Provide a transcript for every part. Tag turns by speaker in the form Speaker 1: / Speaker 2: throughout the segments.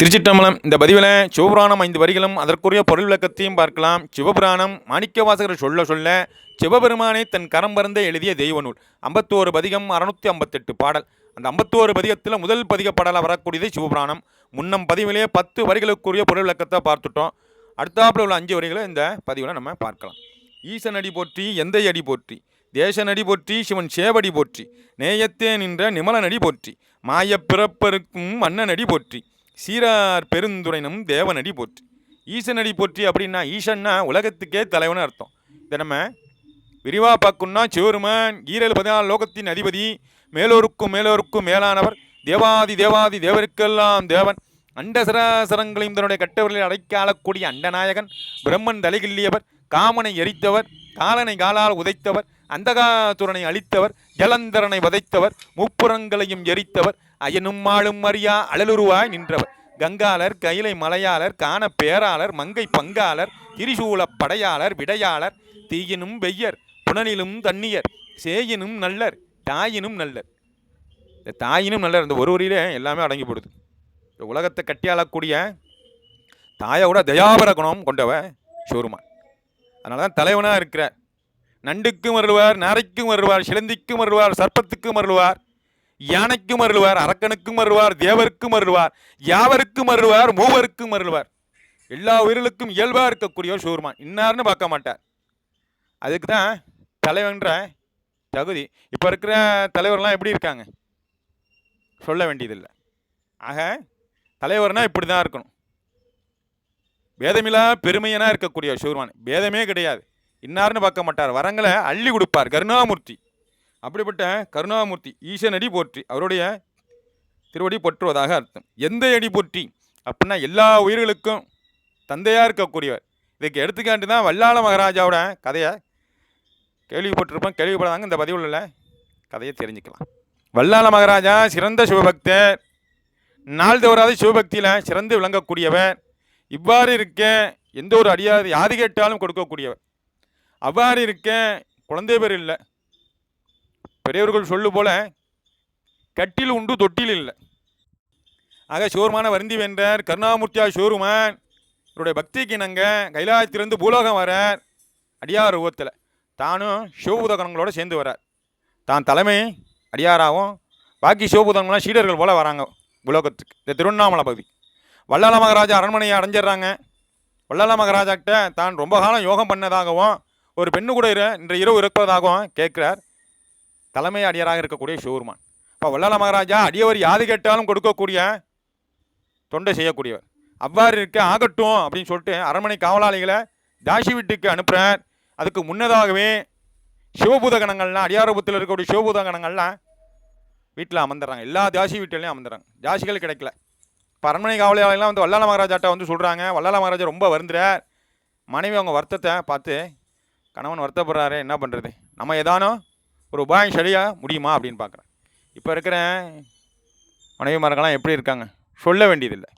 Speaker 1: திருச்சிட்டம்பலம். இந்த பதிவில் சிவபுராணம் ஐந்து வரிகளும் அதற்குரிய பொருள் விளக்கத்தையும் பார்க்கலாம். சிவபுராணம் மாணிக்கவாசகர் சொல்ல சொல்ல சிவபெருமானை தன் கரம் பருந்த எழுதிய தெய்வ நூல் ஐம்பத்தோரு பதிகம் அறுநூத்தி ஐம்பத்தெட்டு பாடல். அந்த ஐம்பத்தோரு பதிகத்தில் முதல் பதிக பாடலாக வரக்கூடியது சிவபுராணம். முன்னம் பதிவிலே பத்து வரிகளுக்குரிய பொருள் விளக்கத்தை பார்த்துட்டோம். அடுத்தாப்புல உள்ள அஞ்சு வரிகளை இந்த பதிவில் நம்ம பார்க்கலாம். ஈசன் அடி போற்றி எந்தை அடி போற்றி தேசநடி போற்றி சிவன் சேவடி போற்றி நேயத்தே நின்ற நிமலனடி போற்றி மாயப் பிறப்பருக்கும் மன்னனடி போற்றி சீரார் பெருந்துரைனும் தேவனடி போற்றி. ஈசனடி போற்றி அப்படின்னா ஈசன்னா உலகத்துக்கே தலைவன் அர்த்தம். இதை நம்ம விரிவாக பார்க்கணும்னா சிவருமன் ஈரல் பதினாலு லோகத்தின் அதிபதி மேலோருக்கும் மேலோருக்கும் மேலானவர் தேவாதி தேவாதி தேவருக்கெல்லாம் தேவன். அண்ட சராசரங்களையும் தன்னுடைய கட்டவர்களில் அடைக்க ஆளக்கூடிய அண்டநாயகன் பிரம்மன் தலைகில்லியவர் காமனை எரித்தவர் காலனை காலால் உதைத்தவர் அந்தகாசுரனை அழித்தவர் ஜலந்தரனை வதைத்தவர் முப்புறங்களையும் எரித்தவர் அயனும் மாளும் அறியா அழலுருவாய் நின்றவர். கங்காளர் கைலை மலையாளர் காண பேராளர் மங்கை பங்காளர் திரிசூலப் படையாளர் விடையாளர் தீயினும் வெய்யர் புனலிலும் தண்ணியர் சேயினும் நல்லர் தாயினும் நல்லர். இந்த தாயினும் நல்லர் இந்த ஒரு வரியிலே எல்லாமே அடங்கி போடுது. இந்த உலகத்தை கட்டியாளக்கூடிய தாயோட தயாபர குணம் கொண்டவ சிவருமான் அதனால தான் தலைவனாக இருக்கிறார் நண்டுக்கும் வருவார் நாரைக்கும் வருவார் சிலந்திக்கும் வருவார் சர்ப்பத்துக்கும் வருவார் யானைக்கும் அருள்வார் அரக்கனுக்கும் அருள்வார் தேவருக்கும் அருள்வார் யாவருக்கும் அருள்வார் மூவருக்கும் அருள்வார். எல்லா உயிர்களுக்கும் இயல்பாக இருக்கக்கூடிய சிவருமான் இன்னார்னு பார்க்க மாட்டார். அதுக்கு தான் தலைவன்ற தகுதி. இப்போ இருக்கிற தலைவர்லாம் எப்படி இருக்காங்க? சொல்ல வேண்டியதில்லை. ஆக தலைவர்னால் இப்படி தான் இருக்கணும். பேதமில்லா பெருமையனாக இருக்கக்கூடிய சிவருமான் பேதமே கிடையாது. இன்னார்னு பார்க்க மாட்டார். வரங்களை அள்ளி கொடுப்பார். கருணாமூர்த்தி. அப்படிப்பட்ட கருணாமூர்த்தி ஈசனடி போற்றி அவருடைய திருவடி போற்றுவதாக அர்த்தம். எந்த அடி போற்றி? அப்படின்னா எல்லா உயிர்களுக்கும் தந்தையாக இருக்கக்கூடியவர். இதுக்கு எடுத்துக்காட்டு தான் வல்லாள மகாராஜாவோட கதையை கேள்விப்பட்டிருப்போம். கேள்விப்படாதாங்க இந்த பதிவில் உள்ள கதையை தெரிஞ்சுக்கலாம். வல்லாள மகாராஜா சிறந்த சிவபக்தர். நாள் தவறாத சிவபக்தியில் சிறந்து விளங்கக்கூடியவர். இவ்வாறு இருக்க எந்த ஒரு அடியாத யாது கேட்டாலும் கொடுக்கக்கூடியவர். அவ்வாறு இருக்க குழந்தை பேர் இல்லை. பெரியவர்கள் சொல்லு போல கட்டில் உண்டு தொட்டில் இல்லை. ஆக சிவருமான வருந்தி வென்றார் கருணாமூர்த்தியா சிவருமான் இவருடைய பக்திக்கு இணங்க கைலாயத்திலிருந்து பூலோகம் வரார். அடியார் ரூபத்தில் தானும் சிவபூதகணங்களோடு சேர்ந்து வரார். தான் தலைமை அடியாராகவும் பாக்கி சிவபூதகங்களாம் சீடர்கள் போல வராங்க பூலோகத்துக்கு. இந்த திருவண்ணாமலை பகுதி. வல்லால மகாராஜா அரண்மனையை அடைஞ்சிடுறாங்க. வல்லாள மகாராஜாக்கிட்ட தான் ரொம்ப காலம் யோகம் பண்ணதாகவும் ஒரு பெண்ணு கூட இரு இன்று இரவு இருப்பதாகவும் கேட்குறார். தலைமை அடியாராக இருக்கக்கூடிய ஷோர்மான் இப்போ வல்லால மகாராஜா அடியவர் யாது கேட்டாலும் கொடுக்கக்கூடிய தொண்டை செய்யக்கூடியவர். அவ்வாறு இருக்க ஆகட்டும் அப்படின்னு சொல்லிட்டு அரண்மனை காவலாளிகளை தாசி வீட்டுக்கு அனுப்புகிறார் அதுக்கு முன்னதாகவே சிவபூத கணங்கள்லாம் அடியாரபுத்தில் இருக்கக்கூடிய சிவபூத கணங்கள்லாம் வீட்டில் அமர்ந்துடுறாங்க. எல்லா தாசி வீட்டிலையும் அமர்ந்துடுறாங்க. தாசிகள் கிடைக்கல. இப்போ அரண்மனை காவலாளிகள்லாம் வந்து வல்லால மகாராஜாட்ட வந்து சொல்கிறாங்க வல்லால மகாராஜா ரொம்ப வருந்துறார். மனைவி அவங்க வருத்தத்தை பார்த்து கணவன் வருத்தப்படுறாரு என்ன பண்ணுறது நம்ம ஏதானோ ஒரு உபாயம் சரியாக முடியுமா அப்படின்னு பார்க்குறேன். இப்போ இருக்கிற மனைவிமார்கள்லாம் எப்படி இருக்காங்க? சொல்ல வேண்டியதில்லை.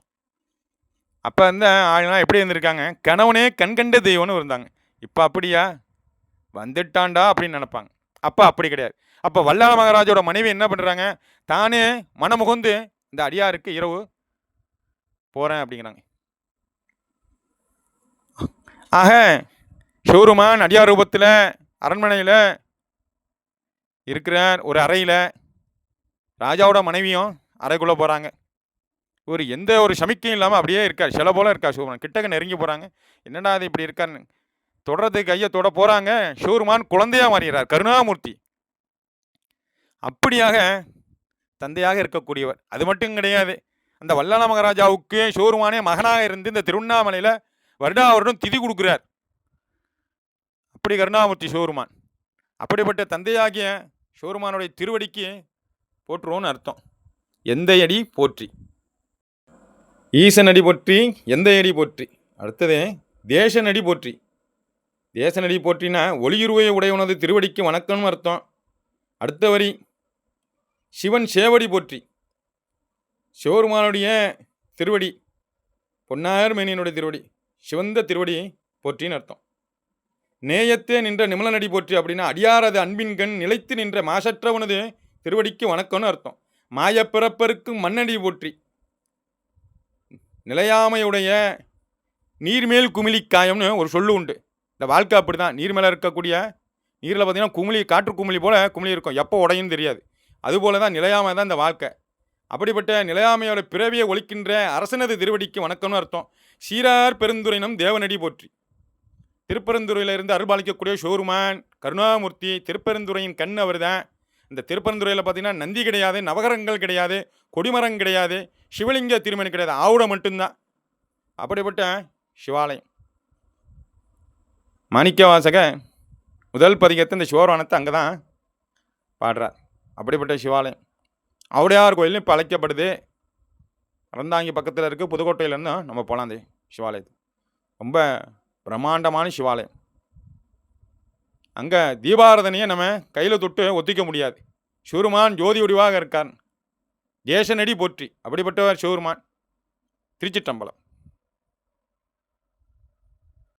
Speaker 1: அப்போ இருந்த ஆளுங்களாம் எப்படி இருந்திருக்காங்க? கணவனே கண்கண்ட தெய்வம்னு இருந்தாங்க. இப்போ அப்படியா? வந்துட்டான்டா அப்படின்னு நினைப்பாங்க. அப்போ அப்படி கிடையாது. அப்போ வல்லாள மகாராஜோட மனைவி என்ன பண்ணுறாங்க தானே மனமுகுந்து இந்த அடியாருக்கு இரவு போகிறேன் அப்படிங்கிறாங்க. ஆக சிவருமான் அடியார் ரூபத்தில் அரண்மனையில் இருக்கிறார் ஒரு அறையில் ராஜாவோட மனைவியும் அறைக்குள்ளே போகிறாங்க இவர் எந்த ஒரு சமிக்கையும் இல்லாமல் அப்படியே இருக்கார். சில போல இருக்கார் சிவருமான் கிட்டக்க நெருங்கி போகிறாங்க என்னடா அது இப்படி இருக்காருன்னு தொடர்றதுக்கு கையை தொட போகிறாங்க சிவருமான் குழந்தையாக மாறுகிறார் கருணாமூர்த்தி. அப்படியாக தந்தையாக இருக்கக்கூடியவர். அது மட்டும் கிடையாது. அந்த வல்லாள மகாராஜாவுக்கு ஷோருமானே மகனாக இருந்து இந்த திருவண்ணாமலையில் வருடா வருடம் திதி கொடுக்குறார். அப்படி கருணாமூர்த்தி சிவருமான் அப்படிப்பட்ட தந்தையாகிய சிவருமானுடைய திருவடிக்கு போற்றுவோன்னு அர்த்தம். எந்த அடி போற்றி. ஈசனடி போற்றி எந்த அடி போற்றி. அடுத்தது தேசநடி போற்றி. தேசனடி போற்றினா ஒளியுருவை உடையவனது திருவடிக்கு வணக்கம்னு அர்த்தம். அடுத்த வரி சிவன் சேவடி போற்றி. சிவருமானுடைய திருவடி பொன்னார் மேனியனுடைய திருவடி சிவந்த திருவடி போற்றின்னு அர்த்தம். நேயத்தே நின்ற நிமலநடி போற்றி அப்படின்னா அடியாரது அன்பின் கண் நிலைத்து நின்ற மாசற்றவனது திருவடிக்கு வணக்கம்னு அர்த்தம். மாயப்பிறப்பருக்கு மண்ணடி போற்றி. நிலையாமையுடைய நீர்மேல் குமிழி காயம்னு ஒரு சொல்லு உண்டு. இந்த வாழ்க்கை அப்படி தான் நீர் மேலே இருக்கக்கூடிய நீரில் பார்த்தீங்கன்னா குமிழி காற்று குமிழி போல் குமிழி இருக்கும். எப்போ உடையும் தெரியாது. அதுபோல தான் நிலையாமை தான் இந்த வாழ்க்கை. அப்படிப்பட்ட நிலையாமையோட பிறவியை ஒழிக்கின்ற அரசனது திருவடிக்கு வணக்கம்னு அர்த்தம். சீரார் பெருந்துரைனம் தேவனடி போற்றி. திருப்பரந்துறையில் இருந்து அருள்பாலிக்கக்கூடிய ஷோருமான் கருணாமூர்த்தி திருப்பெருந்துறையின் கண் அவர் தான் இந்த திருப்பரந்துறையில் பார்த்தீங்கன்னா நந்தி கிடையாது நவகரங்கள் கிடையாது கொடிமரம் கிடையாது சிவலிங்க திருமணி கிடையாது ஆவுடம் மட்டும்தான். அப்படிப்பட்ட சிவாலயம். மாணிக்கவாசக முதல் பதிகத்தை இந்த சிவரானத்தை அங்கே தான் பாடுறார். அப்படிப்பட்ட சிவாலயம். ஆவுடையார் கோயிலும் இப்போ அழைக்கப்படுது. அறந்தாங்கி பக்கத்தில் இருக்குது புதுக்கோட்டையிலேருந்து நம்ம போகலாம் அந்த சிவாலயத்துக்கு. ரொம்ப பிரம்மாண்டமான சிவாலயம். அங்கே தீபாரதனையை நம்ம கையில் தொட்டு ஒத்திக்க முடியாது. சிவருமான் ஜோதி வடிவாக இருக்கார் தேசநடி போற்றி. அப்படிப்பட்டவர் சிவருமான். திருச்சிட்டம்பலம்